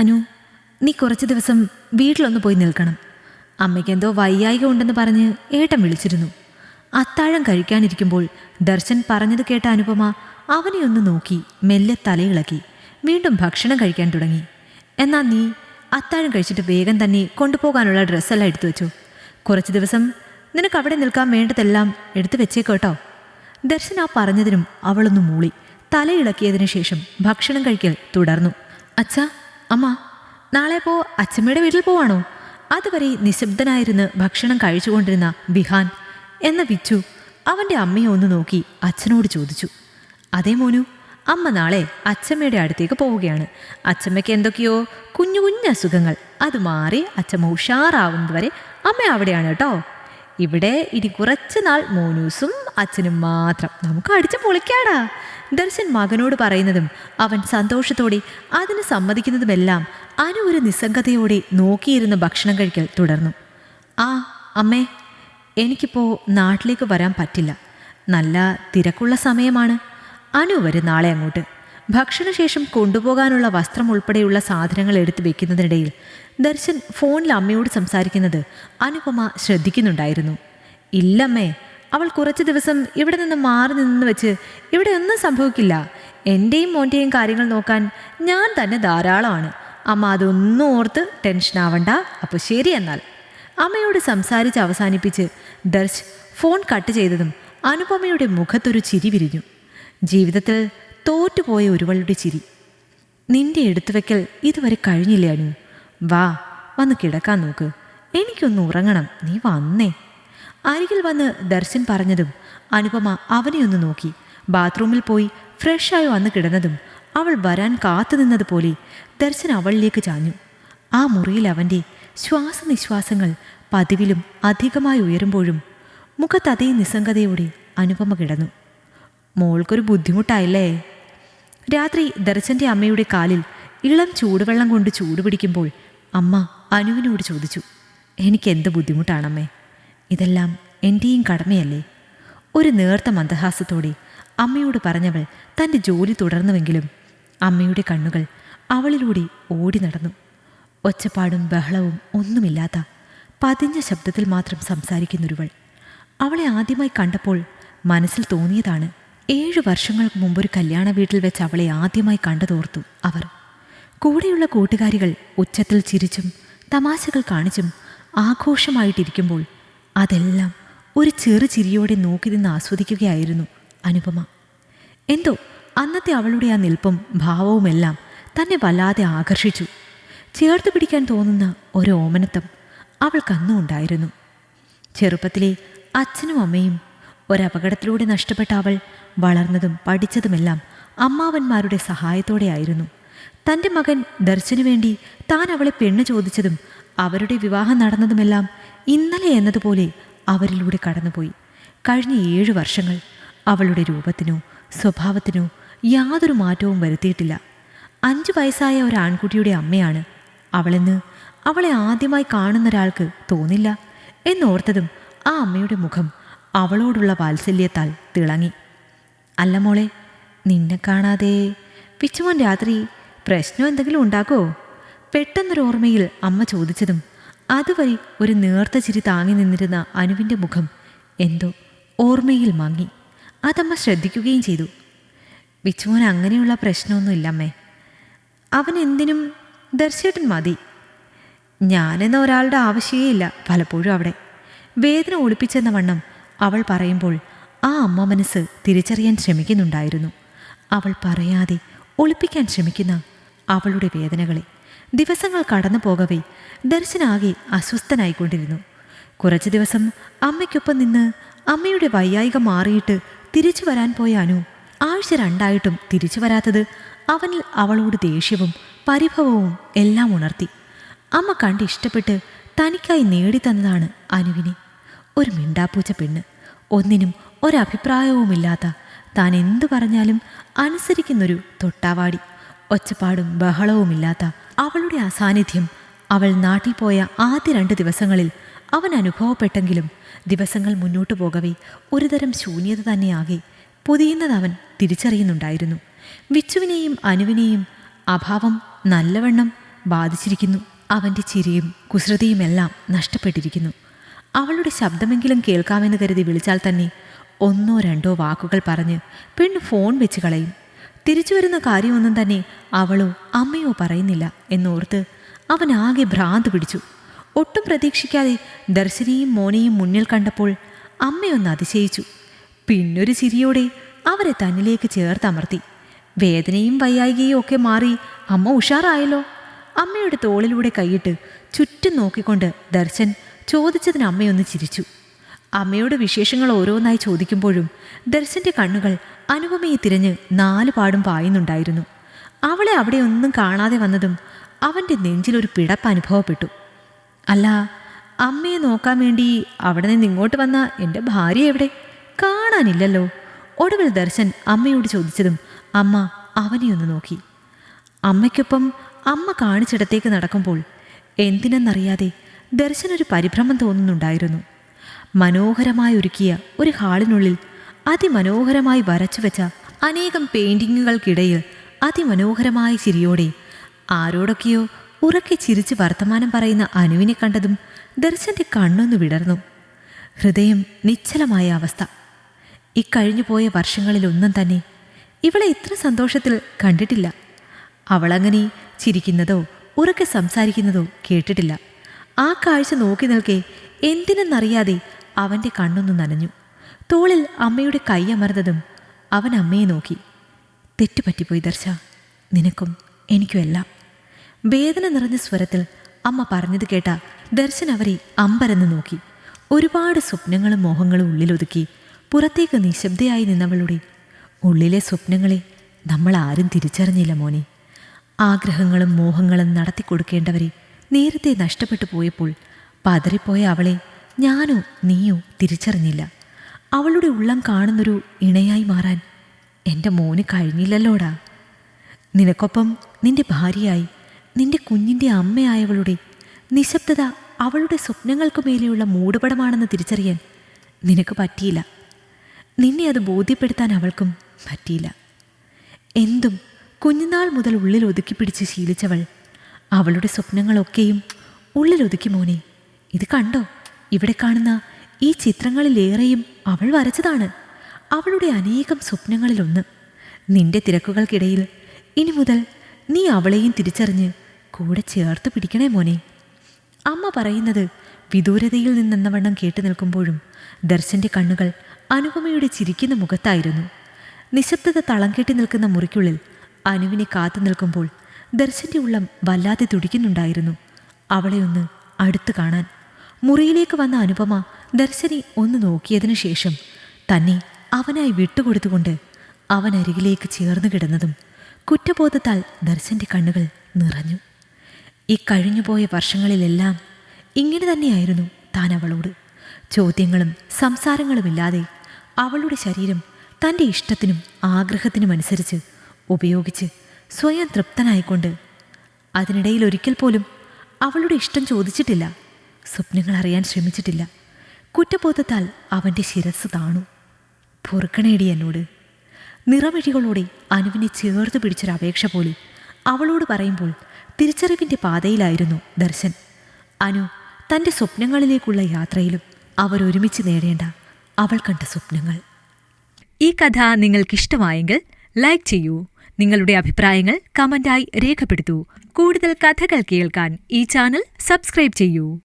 അനു നീ കുറച്ച് ദിവസം വീട്ടിലൊന്ന് പോയി നിൽക്കണം. അമ്മയ്ക്ക് എന്തോ വയ്യായിക ഉണ്ടെന്ന് പറഞ്ഞ് ഏട്ടൻ വിളിച്ചിരുന്നു. അത്താഴം കഴിക്കാനിരിക്കുമ്പോൾ ദർശൻ പറഞ്ഞത് കേട്ട അനുപമ അവനെ ഒന്ന് നോക്കി മെല്ലെ തലയിളക്കി. വീണ്ടും ഭക്ഷണം കഴിക്കാൻ തുടങ്ങി. എന്നാൽ നീ അത്താഴം കഴിച്ചിട്ട് വേഗം തന്നെ കൊണ്ടുപോകാനുള്ള ഡ്രസ്സെല്ലാം എടുത്തു വെച്ചു. കുറച്ച് ദിവസം നിനക്ക് അവിടെ നിൽക്കാൻ വേണ്ടതെല്ലാം എടുത്തു വെച്ചേക്കോട്ടോ ദർശൻ ആ പറഞ്ഞതിനും അവളൊന്ന് മൂളി. തലയിളക്കിയതിനു ശേഷം ഭക്ഷണം കഴിക്കൽ തുടർന്നു. അച്ഛാ അമ്മ നാളെ പോ അച്ഛമ്മയുടെ വീട്ടിൽ പോവാണോ? അതുവരെ നിശബ്ദനായിരുന്ന് ഭക്ഷണം കഴിച്ചുകൊണ്ടിരുന്ന ബിഹാൻ എന്ന വിച്ചു അവന്റെ അമ്മയെ ഒന്ന് നോക്കി അച്ഛനോട് ചോദിച്ചു. അതേ മോനു അമ്മ നാളെ അച്ഛമ്മയുടെ അടുത്തേക്ക് പോവുകയാണ്. അച്ഛമ്മയ്ക്ക് എന്തൊക്കെയോ കുഞ്ഞു കുഞ്ഞു അസുഖങ്ങൾ. അത് മാറി അച്ഛമ്മ ഉഷാറാവുന്നതുവരെ അമ്മ അവിടെയാണ് കേട്ടോ. ഇവിടെ ഇനി കുറച്ച് നാൾ മോനൂസും അച്ഛനും മാത്രം. നമുക്ക് അടിച്ചു പൊളിക്കാടാ. ദർശൻ മകനോട് പറയുന്നതും അവൻ സന്തോഷത്തോടെ അതിന് സമ്മതിക്കുന്നതുമെല്ലാം അനു ഒരു നിസ്സംഗതയോടെ നോക്കിയിരുന്ന് ഭക്ഷണം കഴിക്കൽ തുടർന്നു. ആ അമ്മേ എനിക്കിപ്പോൾ നാട്ടിലേക്ക് വരാൻ പറ്റില്ല. നല്ല തിരക്കുള്ള സമയമാണ്. അനു വരും നാളെ അങ്ങോട്ട്. ഭക്ഷണശേഷം കൊണ്ടുപോകാനുള്ള വസ്ത്രം ഉൾപ്പെടെയുള്ള സാധനങ്ങൾ എടുത്തു വെക്കുന്നതിനിടയിൽ ദർശൻ ഫോണിൽ അമ്മയോട് സംസാരിക്കുന്നത് അനുപമ ശ്രദ്ധിക്കുന്നുണ്ടായിരുന്നു. ഇല്ലമ്മേ അവൾ കുറച്ച് ദിവസം ഇവിടെ നിന്ന് മാറി നിന്ന് വെച്ച് ഇവിടെ ഒന്നും സംഭവിക്കില്ല. എന്റെയും മോന്റെയും കാര്യങ്ങൾ നോക്കാൻ ഞാൻ തന്നെ ധാരാളമാണ്. അമ്മ അതൊന്നും ഓർത്ത് ടെൻഷനാവണ്ട അപ്പോൾ ശരി എന്നാൽ. അമ്മയോട് സംസാരിച്ച് അവസാനിപ്പിച്ച് ദർശ് ഫോൺ കട്ട് ചെയ്തതും അനുപമയുടെ മുഖത്തൊരു ചിരി വിരിഞ്ഞു. ജീവിതത്തിൽ തോറ്റുപോയ ഒരുവളുടെ ചിരി. നിന്റെ എടുത്തുവെക്കൽ ഇതുവരെ കഴിഞ്ഞില്ല അനു? വാ വന്ന് കിടക്കാൻ നോക്ക്. എനിക്കൊന്ന് ഉറങ്ങണം. നീ വന്നേ. അരികിൽ വന്ന് ദർശൻ പറഞ്ഞതും അനുപമ അവനെ ഒന്ന് നോക്കി. ബാത്റൂമിൽ പോയി ഫ്രഷായി വന്ന് കിടന്നതും അവൾ വരാൻ കാത്തുനിന്നതുപോലെ ദർശൻ അവളിലേക്ക് ചാഞ്ഞു. ആ മുറിയിൽ അവന്റെ ശ്വാസനിശ്വാസങ്ങൾ പതിവിലും അധികമായി ഉയരുമ്പോഴും മുഖത്തതേ നിസ്സംഗതയോടെ അനുപമ കിടന്നു. മോൾക്കൊരു ബുദ്ധിമുട്ടായില്ലേ? രാത്രി ദർശന്റെ അമ്മയുടെ കാലിൽ ഇളം ചൂടുവെള്ളം കൊണ്ട് ചൂടുപിടിക്കുമ്പോൾ അമ്മ അനുവിനോട് ചോദിച്ചു എനിക്ക് എന്ത് ബുദ്ധിമുട്ടാണമ്മേ? ഇതെല്ലാം എന്റെയും കടമയല്ലേ? ഒരു നേർത്ത മന്ദഹാസത്തോടെ അമ്മയോട് പറഞ്ഞവൾ തന്റെ ജോലി തുടർന്നുവെങ്കിലും അമ്മയുടെ കണ്ണുകൾ അവളിലൂടെ ഓടി നടന്നു. ഒച്ചപ്പാടും ബഹളവും ഒന്നുമില്ലാത്ത പതിഞ്ഞ ശബ്ദത്തിൽ മാത്രം സംസാരിക്കുന്നൊരുവൾ. അവളെ ആദ്യമായി കണ്ടപ്പോൾ മനസ്സിൽ തോന്നിയതാണ് ഏഴു വർഷങ്ങൾക്ക് മുമ്പൊരു കല്യാണ വീട്ടിൽ വെച്ച് അവളെ ആദ്യമായി കണ്ടതോർത്തു അവർ. കൂടെയുള്ള കൂട്ടുകാരികൾ ഉച്ചത്തിൽ ചിരിച്ചും തമാശകൾ കാണിച്ചും ആഘോഷമായിട്ടിരിക്കുമ്പോൾ അതെല്ലാം ഒരു ചെറു ചിരിയോടെ നോക്കി നിന്ന് ആസ്വദിക്കുകയായിരുന്നു അനുപമ. എന്തോ അന്നത്തെ അവളുടെ ആ നിൽപ്പും ഭാവവുമെല്ലാം തന്നെ വല്ലാതെ ആകർഷിച്ചു. ചേർത്ത് പിടിക്കാൻ തോന്നുന്ന ഒരു ഓമനത്വം അവൾക്കന്നും ഉണ്ടായിരുന്നു. ചെറുപ്പത്തിലെ അച്ഛനും അമ്മയും ഒരപകടത്തിലൂടെ നഷ്ടപ്പെട്ട അവൾ വളർന്നതും പഠിച്ചതുമെല്ലാം അമ്മാവന്മാരുടെ സഹായത്തോടെയായിരുന്നു. തന്റെ മകൻ ദർശനു വേണ്ടി താൻ അവളെ പെണ്ണ് ചോദിച്ചതും അവരുടെ വിവാഹം നടന്നതുമെല്ലാം ഇന്നലെ എന്നതുപോലെ അവരിലൂടെ കടന്നുപോയി. കഴിഞ്ഞ ഏഴു വർഷങ്ങൾ അവളുടെ രൂപത്തിനോ സ്വഭാവത്തിനോ യാതൊരു മാറ്റവും വരുത്തിയിട്ടില്ല. അഞ്ചു വയസ്സായ ഒരു ആൺകുട്ടിയുടെ അമ്മയാണ്. അവളെന്ന് അവളെ ആദ്യമായി കാണുന്ന ഒരാൾക്ക് തോന്നില്ല എന്നോർത്തതും ആ അമ്മയുടെ മുഖം അവളോടുള്ള വാത്സല്യത്താൽ തിളങ്ങി. അല്ല മോളെ നിന്നെ കാണാതെ. പിച്ചുമോൻ രാത്രി പ്രശ്നം എന്തെങ്കിലും ഉണ്ടാക്കോ? പെട്ടെന്നൊരു ഓർമ്മയിൽ അമ്മ ചോദിച്ചതും അതുവരെ ഒരു നേർത്ത ചിരി താങ്ങി നിന്നിരുന്ന അനുവിന്റെ മുഖം എന്തോ ഓർമ്മയിൽ മങ്ങി. അതമ്മ ശ്രദ്ധിക്കുകയും ചെയ്തു. പിച്ചുമോൻ അങ്ങനെയുള്ള പ്രശ്നമൊന്നുമില്ലമ്മേ അവൻ എന്തിനും ദർശേട്ടൻ മതി. ഞാനെന്ന ഒരാളുടെ ആവശ്യമേ ഇല്ല പലപ്പോഴും അവിടെ. വേദന ഒളിപ്പിച്ചെന്ന വണ്ണം അവൾ പറയുമ്പോൾ ആ അമ്മ മനസ്സ് തിരിച്ചറിയാൻ ശ്രമിക്കുന്നുണ്ടായിരുന്നു. അവൾ പറയാതെ ഒളിപ്പിക്കാൻ ശ്രമിക്കുന്ന അവളുടെ വേദനകളെ ദിവസങ്ങൾ കടന്നു പോകവേ ദർശനാകെ അസ്വസ്ഥനായിക്കൊണ്ടിരുന്നു. കുറച്ച് ദിവസം അമ്മയ്ക്കൊപ്പം നിന്ന് അമ്മയുടെ വയ്യായിക മാറിയിട്ട് തിരിച്ചു വരാൻ പോയ അനു ആഴ്ച രണ്ടായിട്ടും തിരിച്ചു വരാത്തത് അവനിൽ അവളോട് ദേഷ്യവും പരിഭവവും എല്ലാം ഉണർത്തി. അമ്മ കണ്ട് ഇഷ്ടപ്പെട്ട് തനിക്കായി നേടിത്തന്നതാണ് അനുവിനെ. ഒരു മിണ്ടാപ്പൂച്ച പെണ്ണ്. ഒന്നിനും ഒരഭിപ്രായവുമില്ലാത്ത താൻ എന്തു പറഞ്ഞാലും അനുസരിക്കുന്നൊരു തൊട്ടാവാടി. ഒച്ചപ്പാടും ബഹളവുമില്ലാത്ത അവളുടെ അസാന്നിധ്യം അവൾ നാട്ടിൽ പോയ ആദ്യ രണ്ട് ദിവസങ്ങളിൽ അവൻ അനുഭവപ്പെട്ടെങ്കിലും ദിവസങ്ങൾ മുന്നോട്ടു പോകവേ ഒരുതരം ശൂന്യത തന്നെയാകെ പൊതിയുന്നത് അവൻ തിരിച്ചറിയുന്നുണ്ടായിരുന്നു. വിച്ചുവിനെയും അനുവിനെയും അഭാവം നല്ലവണ്ണം ബാധിച്ചിരിക്കുന്നു. അവന്റെ ചിരിയും കുസൃതിയുമെല്ലാം നഷ്ടപ്പെട്ടിരിക്കുന്നു. അവളുടെ ശബ്ദമെങ്കിലും കേൾക്കാമെന്ന് കരുതി വിളിച്ചാൽ തന്നെ ഒന്നോ രണ്ടോ വാക്കുകൾ പറഞ്ഞ് പെണ്ണ് ഫോൺ വെച്ച് കളയും. തിരിച്ചു വരുന്ന കാര്യമൊന്നും തന്നെ അവളോ അമ്മയോ പറയുന്നില്ല എന്നോർത്ത് അവൻ ആകെ ഭ്രാന്ത് പിടിച്ചു. ഒട്ടും പ്രതീക്ഷിക്കാതെ ദർശനിയും മോനെയും മുന്നിൽ കണ്ടപ്പോൾ അമ്മയൊന്ന് അതിശയിച്ചു. പിന്നൊരു ചിരിയോടെ അവരെ തന്നിലേക്ക് ചേർത്തമർത്തി വേദനയും വയ്യായികയും ഒക്കെ മാറി അമ്മ ഉഷാറായല്ലോ. അമ്മയുടെ തോളിലൂടെ കൈയിട്ട് ചുറ്റും നോക്കിക്കൊണ്ട് ദർശൻ ചോദിച്ചതിന് അമ്മയൊന്ന് ചിരിച്ചു. അമ്മയുടെ വിശേഷങ്ങൾ ഓരോന്നായി ചോദിക്കുമ്പോഴും ദർശന്റെ കണ്ണുകൾ അനുപമയെ തിരഞ്ഞ് നാലു പാടും പായുന്നുണ്ടായിരുന്നു. അവളെ അവിടെ ഒന്നും കാണാതെ വന്നതും അവന്റെ നെഞ്ചിലൊരു പിടപ്പ് അനുഭവപ്പെട്ടു. അല്ല അമ്മയെ നോക്കാൻ വേണ്ടി അവിടെ നിന്ന് ഇങ്ങോട്ട് വന്ന എന്റെ ഭാര്യ എവിടെ? കാണാനില്ലല്ലോ. ഒടുവിൽ ദർശൻ അമ്മയോട് ചോദിച്ചതും അമ്മ അവനെ ഒന്ന് നോക്കി. അമ്മയ്ക്കൊപ്പം അമ്മ കാണിച്ചിടത്തേക്ക് നടക്കുമ്പോൾ എന്തിനെന്നറിയാതെ ദർശനൊരു പരിഭ്രമം തോന്നുന്നുണ്ടായിരുന്നു. മനോഹരമായി ഒരുക്കിയ ഒരു ഹാളിനുള്ളിൽ അതിമനോഹരമായി വരച്ചു വെച്ച അനേകം പെയിന്റിങ്ങുകൾക്കിടയിൽ അതിമനോഹരമായ ചിരിയോടെ ആരോടൊക്കെയോ ഉറക്കെ ചിരിച്ച് വർത്തമാനം പറയുന്ന അനുവിനെ കണ്ടതും ദർശന്റെ കണ്ണൊന്നു വിടർന്നു. ഹൃദയം നിശ്ചലമായ അവസ്ഥ. ഇക്കഴിഞ്ഞു പോയ വർഷങ്ങളിലൊന്നും തന്നെ ഇവളെ ഇത്ര സന്തോഷത്തിൽ കണ്ടിട്ടില്ല. അവളങ്ങനെ ചിരിക്കുന്നതോ ഉറക്കെ സംസാരിക്കുന്നതോ കേട്ടിട്ടില്ല. ആ കാഴ്ച നോക്കി നിൽക്കെ എന്തിനെന്നറിയാതെ അവന്റെ കണ്ണൊന്നു നനഞ്ഞു. തോളിൽ അമ്മയുടെ കൈയമർന്നതും അവൻ അമ്മയെ നോക്കി. തെറ്റുപറ്റിപ്പോയി ദർശ. നിനക്കും എനിക്കും എല്ലാം. വേദന നിറഞ്ഞ സ്വരത്തിൽ അമ്മ പറഞ്ഞത് കേട്ട ദർശൻ അവരെ അമ്പരന്ന് നോക്കി. ഒരുപാട് സ്വപ്നങ്ങളും മോഹങ്ങളും ഉള്ളിലൊതുക്കി പുറത്തേക്ക് നിശബ്ദയായി നിന്നവളുടെ ഉള്ളിലെ സ്വപ്നങ്ങളെ നമ്മൾ ആരും തിരിച്ചറിഞ്ഞില്ല മോനെ. ആഗ്രഹങ്ങളും മോഹങ്ങളും നടത്തിക്കൊടുക്കേണ്ടവരെ നേരത്തെ നഷ്ടപ്പെട്ടു പോയപ്പോൾ പതറിപ്പോയ അവളെ ഞാനോ നീയോ തിരിച്ചറിഞ്ഞില്ല. അവളുടെ ഉള്ളം കാണുന്നൊരു ഇണയായി മാറാൻ എന്റെ മോന് കഴിഞ്ഞില്ലല്ലോടാ. നിനക്കൊപ്പം നിന്റെ ഭാര്യയായി നിന്റെ കുഞ്ഞിന്റെ അമ്മയായവളുടെ നിശബ്ദത അവളുടെ സ്വപ്നങ്ങൾക്കു മേലെയുള്ള മൂടുപടമാണെന്ന് തിരിച്ചറിയാൻ നിനക്ക് പറ്റിയില്ല. നിന്നെ അത് ബോധ്യപ്പെടുത്താൻ അവൾക്കും പറ്റിയില്ല. എന്തും കുഞ്ഞുനാൾ മുതൽ ഉള്ളിൽ ഒതുക്കി പിടിച്ച് ശീലിച്ചവൾ അവളുടെ സ്വപ്നങ്ങളൊക്കെയും ഉള്ളിൽ ഒതുക്കി മോനെ ഇത് കണ്ടോ? ഇവിടെ കാണുന്ന ഈ ചിത്രങ്ങളിലേറെയും അവൾ വരച്ചതാണ്. അവളുടെ അനേകം സ്വപ്നങ്ങളിലൊന്ന്. നിന്റെ തിരക്കുകൾക്കിടയിൽ ഇനി മുതൽ നീ അവളെയും തിരിച്ചറിഞ്ഞ് കൂടെ ചേർത്ത് പിടിക്കണേ മോനെ. അമ്മ പറയുന്നത് വിദൂരതയിൽ നിന്നെന്നവണ്ണം കേട്ടു നിൽക്കുമ്പോഴും ദർശന്റെ കണ്ണുകൾ അനുപമയുടെ ചിരിക്കുന്ന മുഖത്തായിരുന്നു. നിശബ്ദത തളം കെട്ടി നിൽക്കുന്ന മുറിക്കുള്ളിൽ അനുവിനെ കാത്തു നിൽക്കുമ്പോൾ ദർശന്റെ ഉള്ളം വല്ലാതെ തുടിക്കുന്നുണ്ടായിരുന്നു. അവളെ ഒന്ന് അടുത്തു കാണാൻ മുറിയിലേക്ക് വന്ന അനുപമ ദർശനി ഒന്ന് നോക്കിയതിനു ശേഷം തന്നെ അവനായി വിട്ടുകൊടുത്തുകൊണ്ട് അവൻ അരികിലേക്ക് ചേർന്ന് കിടന്നതും കുറ്റബോധത്താൽ ദർശന്റെ കണ്ണുകൾ നിറഞ്ഞു. ഈ കഴിഞ്ഞുപോയ വർഷങ്ങളിലെല്ലാം ഇങ്ങനെ തന്നെയായിരുന്നു താൻ അവളോട്. ചോദ്യങ്ങളും സംസാരങ്ങളുമില്ലാതെ അവളുടെ ശരീരം തന്റെ ഇഷ്ടത്തിനും ആഗ്രഹത്തിനും അനുസരിച്ച് ഉപയോഗിച്ച് സ്വയം തൃപ്തനായിക്കൊണ്ട് അതിനിടയിൽ ഒരിക്കൽ പോലും അവളുടെ ഇഷ്ടം ചോദിച്ചിട്ടില്ല. സ്വപ്നങ്ങൾ അറിയാൻ ശ്രമിച്ചിട്ടില്ല. കുറ്റബോധത്താൽ അവന്റെ ശിരസ് താണു. പൊറുക്കണേടി എന്നോട്. നിറമിഴികളോടെ അനുവിനെ ചേർത്ത് പിടിച്ചൊരപേക്ഷ പോലെ അവളോട് പറയുമ്പോൾ തിരിച്ചറിവിന്റെ പാതയിലായിരുന്നു ദർശൻ. അനു തന്റെ സ്വപ്നങ്ങളിലേക്കുള്ള യാത്രയിലും അവരൊരുമിച്ച് നേടേണ്ട അവൾ കണ്ട സ്വപ്നങ്ങൾ. ഈ കഥ നിങ്ങൾക്കിഷ്ടമായെങ്കിൽ ലൈക്ക് ചെയ്യൂ. നിങ്ങളുടെ അഭിപ്രായങ്ങൾ കമന്റായി രേഖപ്പെടുത്തൂ. കൂടുതൽ കഥകൾ കേൾക്കാൻ ഈ ചാനൽ സബ്സ്ക്രൈബ് ചെയ്യൂ.